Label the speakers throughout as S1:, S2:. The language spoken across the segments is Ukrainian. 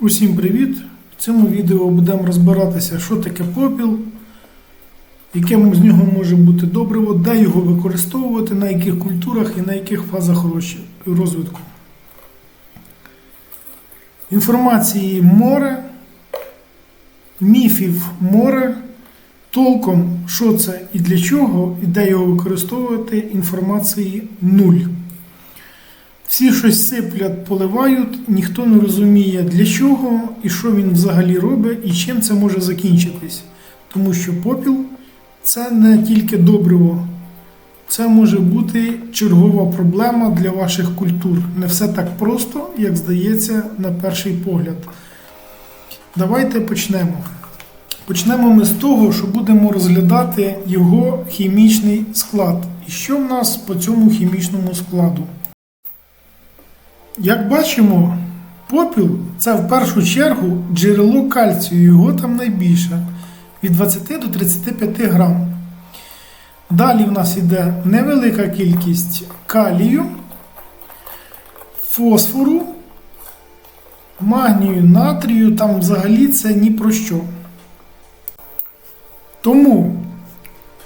S1: Усім привіт! В цьому відео будемо розбиратися, що таке попіл, яке з нього може бути добриво, де його використовувати, на яких культурах і на яких фазах розвитку. Інформації море, міфів море, толком, що це і для чого, і де його використовувати, інформації нуль. Всі щось сиплять, поливають, ніхто не розуміє для чого і що він взагалі робить, і чим це може закінчитись. Тому що попіл це не тільки добриво, це може бути чергова проблема для ваших культур. Не все так просто, як здається на перший погляд. Давайте почнемо. Почнемо ми з того, що будемо розглядати його хімічний склад. І що в нас по цьому хімічному складу? Як бачимо, попіл це в першу чергу джерело кальцію, його там найбільше від 20 до 35 грам. Далі в нас йде невелика кількість калію, фосфору, магнію, натрію, там взагалі це ні про що. Тому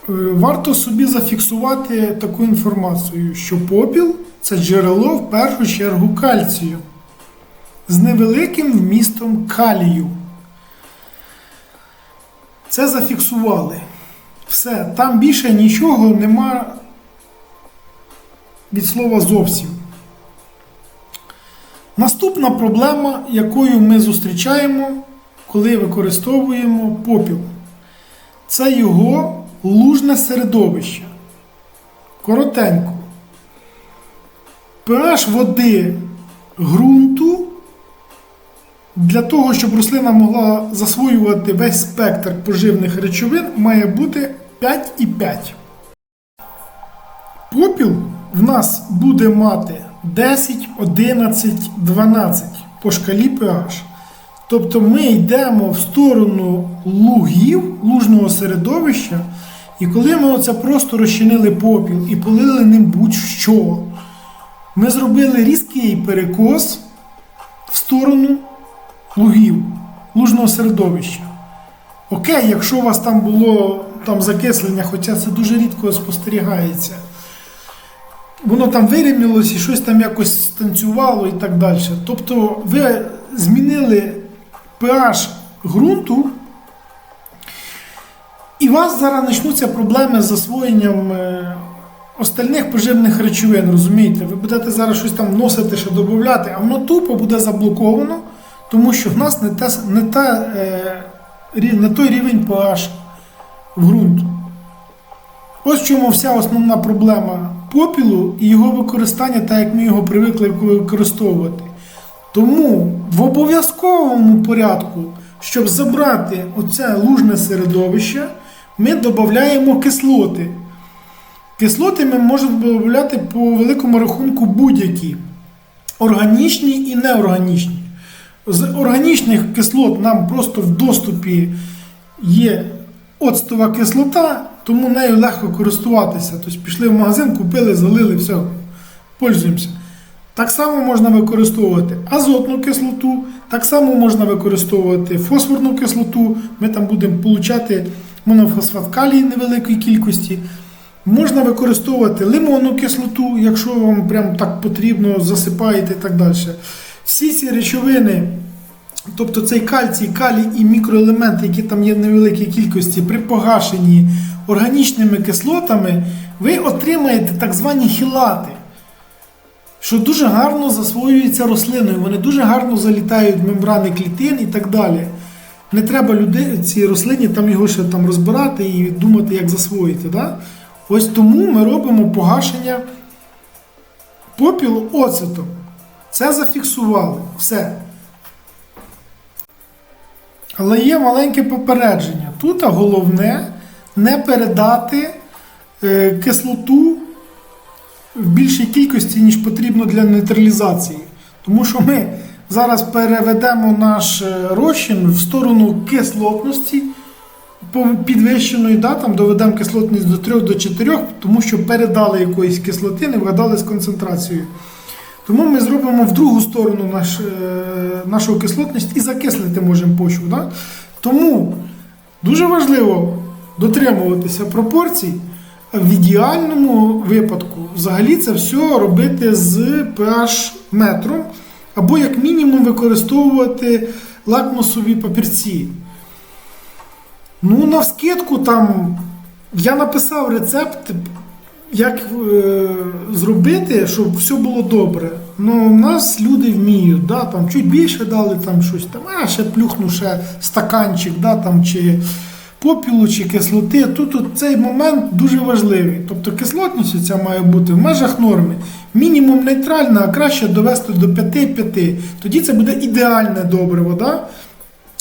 S1: варто собі зафіксувати таку інформацію, що попіл це джерело в першу чергу кальцію з невеликим вмістом калію. Це зафіксували. Все, там більше нічого нема від слова зовсім. Наступна проблема, якою ми зустрічаємо, коли використовуємо попіл, це його лужне середовище. Коротенько. pH води ґрунту для того, щоб рослина могла засвоювати весь спектр поживних речовин, має бути 5,5. Попіл в нас буде мати 10, 11, 12 по шкалі pH. Тобто ми йдемо в сторону лугів, лужного середовища, і коли ми оце просто розчинили попіл і полили ним будь-що, ми зробили різкий перекос в сторону лугів, лужного середовища. Окей, якщо у вас там було там закислення, хоча це дуже рідко спостерігається, воно там вирівнялось і щось там якось станцювало і так далі. Тобто ви змінили pH ґрунту, і у вас зараз почнуться проблеми з засвоєнням е, остальних поживних речовин, розумієте? Ви будете зараз щось там носити, що додати, а воно тупо буде заблоковано, тому що в нас не, те, не, та, е, не той рівень pH в ґрунту. Ось чому вся основна проблема попілу і його використання, так як ми його привикли використовувати. Тому в обов'язковому порядку, щоб забрати оце лужне середовище, ми додаємо кислоти. Кислоти ми можемо додати по великому рахунку будь-які органічні і неорганічні. З органічних кислот нам просто в доступі є оцтова кислота, тому нею легко користуватися. Тобто пішли в магазин, купили, залили, все, пользуємося. Так само можна використовувати азотну кислоту, так само можна використовувати фосфорну кислоту. Ми там будемо получати монофосфат калій невеликої кількості. Можна використовувати лимонну кислоту, якщо вам прям так потрібно, засипаєте і так далі. Всі ці речовини, тобто цей кальцій, калій і мікроелементи, які там є в невеликій кількості, при погашенні органічними кислотами, ви отримаєте так звані хілати що дуже гарно засвоюються рослиною, вони дуже гарно залітають в мембрани клітин і так далі. Не треба люди, цій рослині там його ще там розбирати і думати, як засвоїти. Да? Ось тому ми робимо погашення попілу оцетом. Це зафіксували. Все. Але є маленьке попередження. Тут головне не передати е, кислоту в більшій кількості, ніж потрібно для нейтралізації. Тому що ми зараз переведемо наш е, розчин в сторону кислотності підвищеної, да, там доведемо кислотність до 3 до 4, тому що передали якоїсь кислоти, не вгадали з концентрацією. Тому ми зробимо в другу сторону наш, е, нашу кислотність і закислити можемо почву. Да? Тому дуже важливо дотримуватися пропорцій. В ідеальному випадку взагалі це все робити з pH метром, або як мінімум використовувати лакмусові папірці. Ну, на вскидку там я написав рецепт, як е, зробити, щоб все було добре. Ну, у нас люди вміють, да, там, чуть більше дали там щось, там, а ще плюхну ще стаканчик, да, там, чи попілу, чи кислоти. Тут, тут цей момент дуже важливий. Тобто кислотність ця має бути в межах норми. Мінімум нейтральна, а краще довести до 5-5. Тоді це буде ідеальне добриво. Да?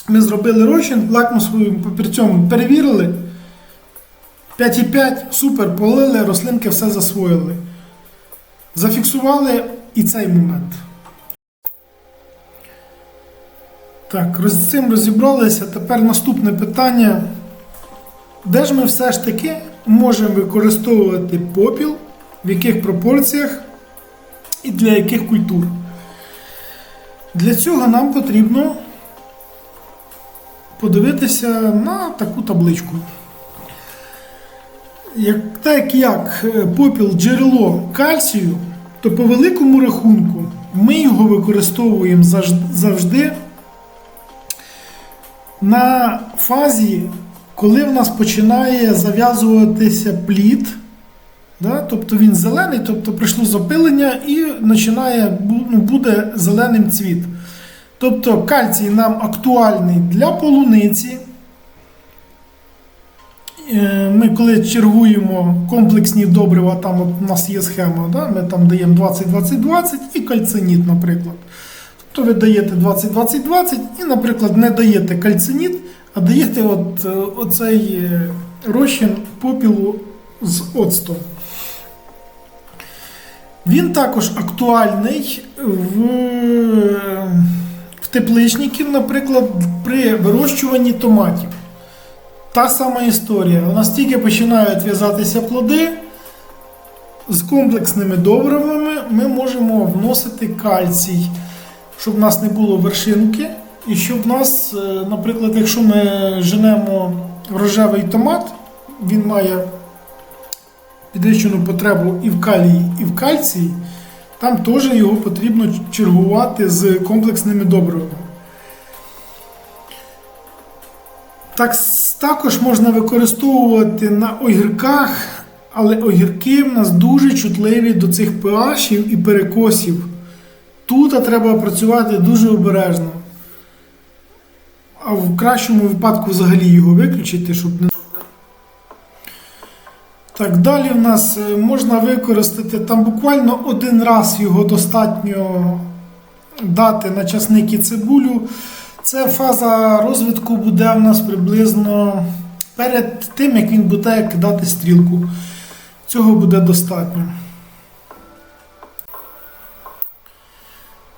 S1: Ми зробили розчин, лакмусовим папірцем перевірили. 5,5, супер, полили, рослинки все засвоїли. Зафіксували і цей момент. Так, з цим розібралися. Тепер наступне питання. Де ж ми все ж таки можемо використовувати попіл, в яких пропорціях і для яких культур? Для цього нам потрібно подивитися на таку табличку. Як, так як е, попіл джерело кальцію, то по великому рахунку ми його використовуємо завжди на фазі, коли в нас починає зав'язуватися плід. Да? Тобто він зелений, тобто прийшло запилення і починає, ну, буде зеленим цвіт. Тобто кальцій нам актуальний для полуниці. Е, Ми коли чергуємо комплексні добрива, там от у нас є схема, да? ми там даємо 20-20-20 і кальциніт, наприклад. Тобто ви даєте 20-20-20 і, наприклад, не даєте кальциніт, а даєте от, е, оцей е, розчин попілу з оцтом. Він також актуальний в, в тепличників, наприклад, при вирощуванні томатів. Та сама історія. У нас тільки починають в'язатися плоди. З комплексними добривами ми можемо вносити кальцій, щоб в нас не було вершинки. І щоб в нас, е, наприклад, якщо ми женемо рожевий томат, він має підвищену потребу і в калії, і в кальції, там теж його потрібно чергувати з комплексними добривами. Так, також можна використовувати на огірках, але огірки в нас дуже чутливі до цих pH і перекосів. Тут треба працювати дуже обережно. А в кращому випадку взагалі його виключити, щоб не. Так, далі в нас е, можна використати там буквально один раз його достатньо дати на часник і цибулю. Це фаза розвитку буде в нас приблизно перед тим, як він буде кидати стрілку. Цього буде достатньо.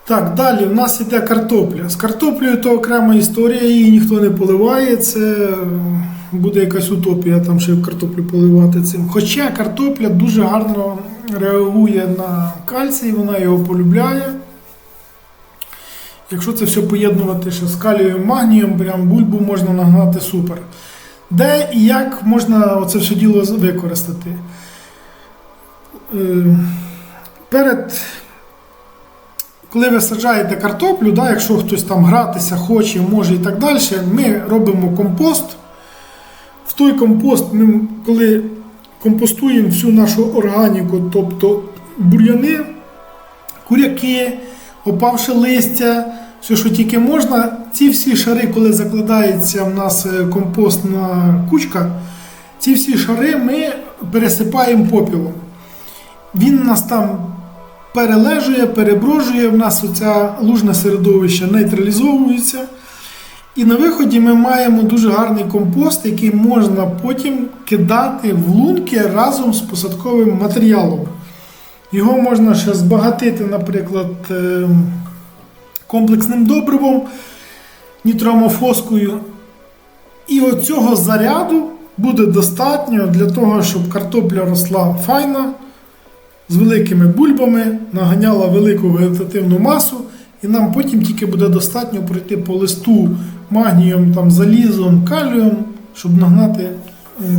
S1: Так, далі в нас йде картопля. З картоплею то окрема історія, її ніхто не поливає. Це е, буде якась утопія там ще картоплю поливати цим. Хоча картопля дуже гарно реагує на кальцій, вона його полюбляє. Якщо це все поєднувати ще з калієм, магнієм, прям бульбу можна нагнати супер. Де і як можна це все діло використати? Е, Перед коли ви саджаєте картоплю, да, якщо хтось там гратися хоче, може і так далі, ми робимо компост. В той компост ми коли компостуємо всю нашу органіку, тобто бур'яни, куряки, опавши листя, все, що тільки можна, ці всі шари, коли закладається в нас е, компостна кучка, ці всі шари ми пересипаємо попілом. Він у нас там перележує, переброжує, в нас оця лужне середовище нейтралізовується. І на виході ми маємо дуже гарний компост, який можна потім кидати в лунки разом з посадковим матеріалом. Його можна ще збагатити, наприклад, е, комплексним добривом, нітромофоскою. І оцього заряду буде достатньо для того, щоб картопля росла файно, з великими бульбами, наганяла велику вегетативну масу, і нам потім тільки буде достатньо пройти по листу магнієм, там, залізом, калієм, щоб нагнати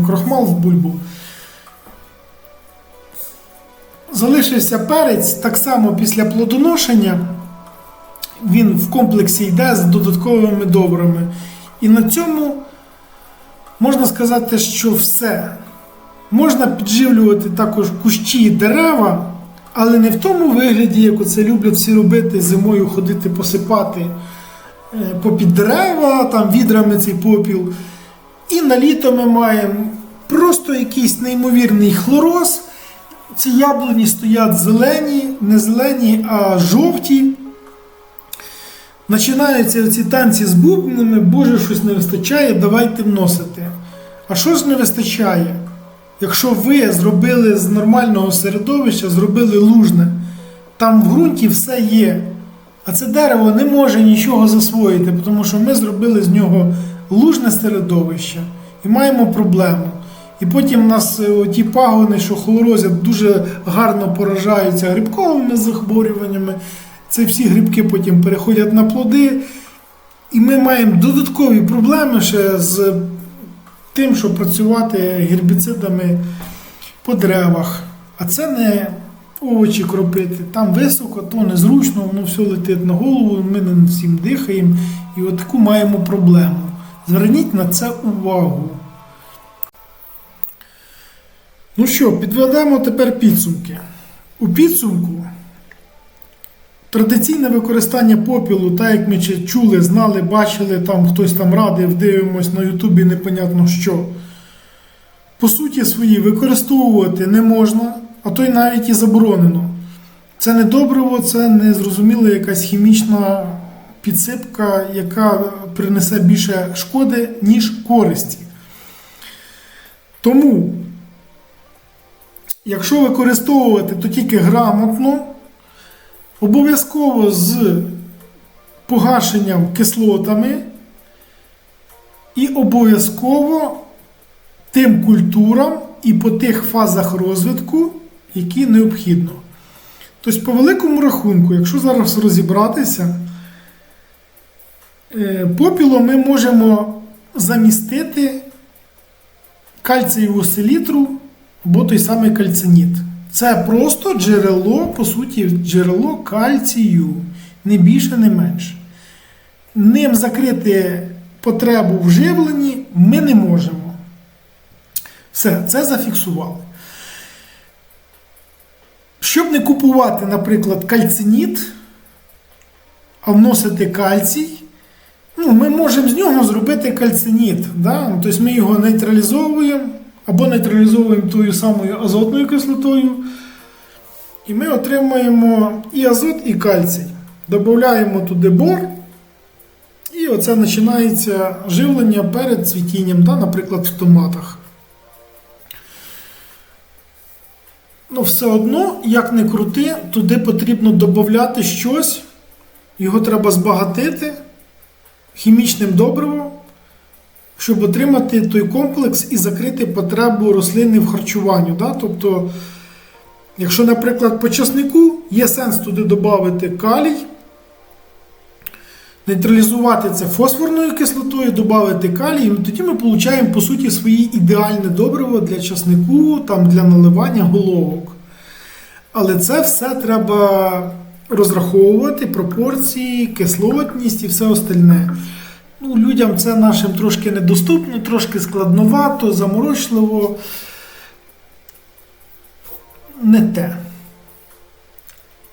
S1: крохмал в бульбу. Залишився перець так само після плодоношення. Він в комплексі йде з додатковими добрами. І на цьому можна сказати, що все. Можна підживлювати також кущі і дерева, але не в тому вигляді, як це люблять всі робити, зимою ходити посипати е, попід дерева, там відрами цей попіл. І на літо ми маємо просто якийсь неймовірний хлороз. Ці яблуні стоять зелені, не зелені, а жовті. Починаються ці танці з бубнами, Боже, щось не вистачає, давайте вносити. А що ж не вистачає? Якщо ви зробили з нормального середовища, зробили лужне, там в ґрунті все є. А це дерево не може нічого засвоїти, тому що ми зробили з нього лужне середовище і маємо проблему. І потім у нас е, ті пагони, що хлорозять, дуже гарно поражаються грибковими захворюваннями. Це всі грибки потім переходять на плоди. І ми маємо додаткові проблеми ще з тим, щоб працювати гербіцидами по деревах. А це не овочі кропити. Там високо, то незручно, воно все летить на голову, ми не всім дихаємо. І от таку маємо проблему. Зверніть на це увагу. Ну що, підведемо тепер підсумки. У підсумку традиційне використання попілу, так як ми чули, знали, бачили, там хтось там радив, дивимось на Ютубі, непонятно що. По суті свої використовувати не можна, а то й навіть і заборонено. Це не добриво, це не зрозуміла якась хімічна підсипка, яка принесе більше шкоди, ніж користі. Тому, якщо використовувати, то тільки грамотно, обов'язково з погашенням кислотами і обов'язково тим культурам і по тих фазах розвитку, які необхідно. Тобто, по великому рахунку, якщо зараз розібратися, е, попілом ми можемо замістити кальцієву селітру або той самий кальциніт. Це просто джерело, по суті, джерело кальцію, не більше, не менше. Ним закрити потребу в живленні ми не можемо. Все, це зафіксували. Щоб не купувати, наприклад, кальциніт, а вносити кальцій, ну, ми можемо з нього зробити кальциніт. Да? Ну, Тобто ми його нейтралізовуємо або нейтралізовуємо тою самою азотною кислотою. І ми отримуємо і азот, і кальцій. Додаємо туди бор. І оце починається живлення перед цвітінням, да, наприклад, в томатах. Ну, все одно, як не крути, туди потрібно додати щось, його треба збагатити хімічним добривом, щоб отримати той комплекс і закрити потребу рослини в харчуванні. Да? Тобто, якщо, наприклад, по часнику є сенс туди додати калій, нейтралізувати це фосфорною кислотою, додати калій, і тоді ми отримуємо, по суті, свої ідеальне добриво для часнику, там, для наливання головок. Але це все треба розраховувати, пропорції, кислотність і все остальне. Ну, Людям це нашим трошки недоступно, трошки складновато, заморочливо. Не те.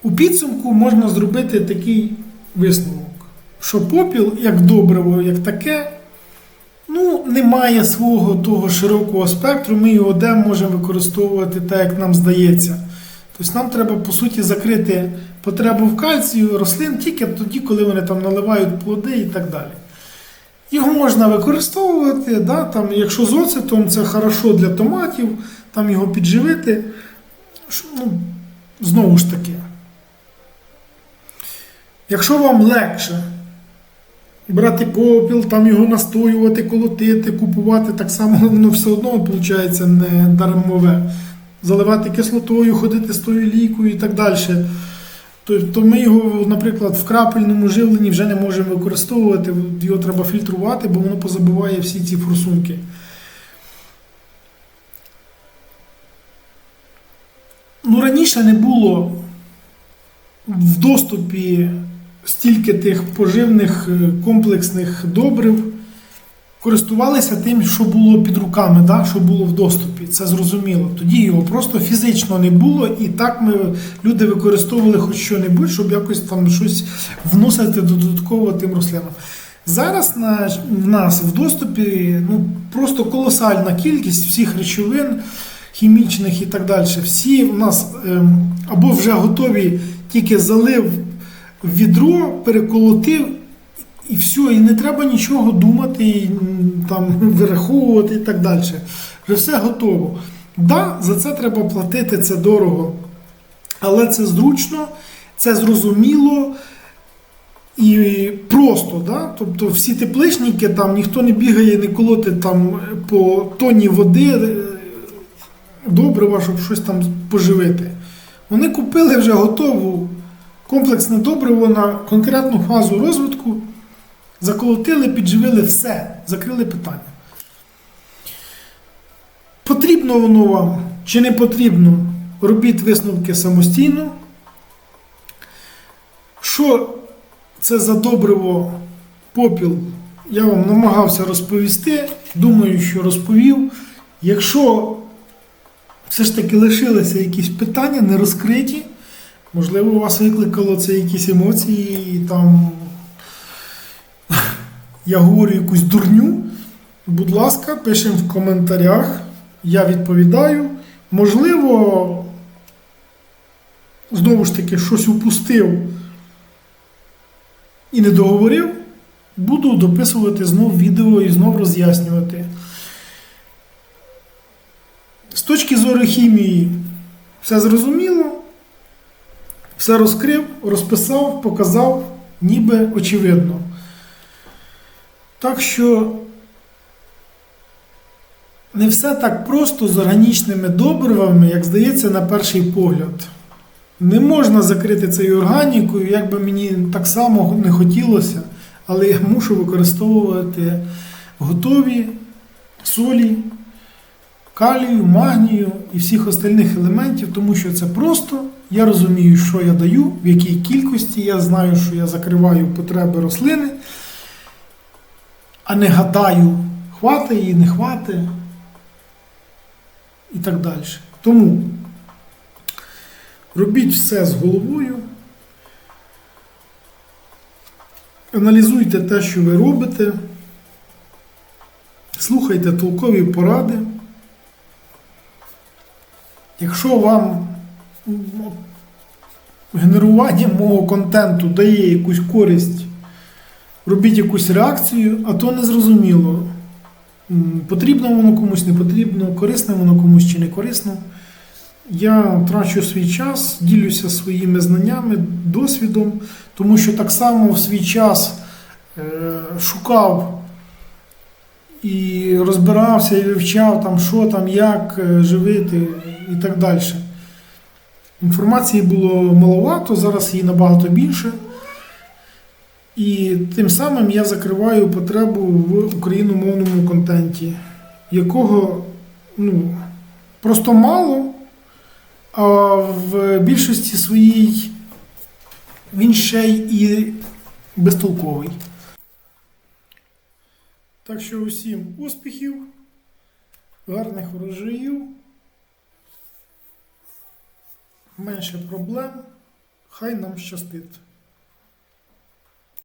S1: У підсумку можна зробити такий висновок, що попіл, як добриво, як таке, ну, не має свого того широкого спектру, ми його де можемо використовувати так, як нам здається. Тобто нам треба, по суті, закрити потребу в кальцію рослин тільки тоді, коли вони там наливають плоди і так далі. Його можна використовувати, да, там, якщо з оцетом, це хорошо для томатів, там його підживити. Ну, знову ж таки. Якщо вам легше брати попіл, там його настоювати, колотити, купувати, так само воно все одно виходить не дармове. заливати кислотою, ходити з тою лікою і так далі. Тобто ми його, наприклад, в крапельному живленні вже не можемо використовувати, його треба фільтрувати, бо воно позабиває всі ці форсунки. Ну, раніше не було в доступі стільки тих поживних е, комплексних добрив. Користувалися тим, що було під руками, да? що було в доступі. Це зрозуміло. Тоді його просто фізично не було, і так ми люди використовували хоч що-небудь, щоб якось там щось вносити додатково тим рослинам. Зараз на, в нас в доступі ну, просто колосальна кількість всіх речовин хімічних і так далі. Всі в нас ем, або вже готові, тільки залив відро, переколотив. І все, і не треба нічого думати, там, вираховувати і так далі. Вже все готово. Да, за це треба платити, це дорого. Але це зручно, це зрозуміло і просто. Да? Тобто всі тепличники, там ніхто не бігає, не колотить там по тоні води е, добрива, щоб щось там поживити. Вони купили вже готову комплексне добриво на конкретну фазу розвитку. Заколотили, підживили все, закрили питання. Потрібно воно вам чи не потрібно, робіть висновки самостійно. Що це за добриво попіл, я вам намагався розповісти. Думаю, що розповів. Якщо все ж таки лишилися якісь питання не розкриті, можливо, у вас викликало це якісь емоції, там я говорю якусь дурню, будь ласка, пишемо в коментарях. Я відповідаю. Можливо, знову ж таки, щось упустив і не договорив. Буду дописувати знов відео і знов роз'яснювати. З точки зору хімії, все зрозуміло, все розкрив, розписав, показав, ніби очевидно. Так що не все так просто з органічними добривами, як здається, на перший погляд. Не можна закрити цією органікою, як би мені так само не хотілося, але я мушу використовувати готові солі, калію, магнію і всіх остальних елементів, тому що це просто. Я розумію, що я даю, в якій кількості, я знаю, що я закриваю потреби рослини а не гадаю, хвати її, не хвати і так далі. Тому робіть все з головою, аналізуйте те, що ви робите, слухайте толкові поради. Якщо вам ну, генерування мого контенту дає якусь користь робіть якусь реакцію, а то не зрозуміло. Потрібно воно комусь, не потрібно, корисне воно комусь чи не корисно. Я трачу свій час, ділюся своїми знаннями, досвідом, тому що так само в свій час е, шукав і розбирався і вивчав, там, що там, як е, живити і так далі. Інформації було маловато, зараз її набагато більше. І тим самим я закриваю потребу в україномовному контенті, якого ну, просто мало, а в більшості своїй він ще й безтолковий. Так що усім успіхів, гарних врожаїв, менше проблем, хай нам щастить.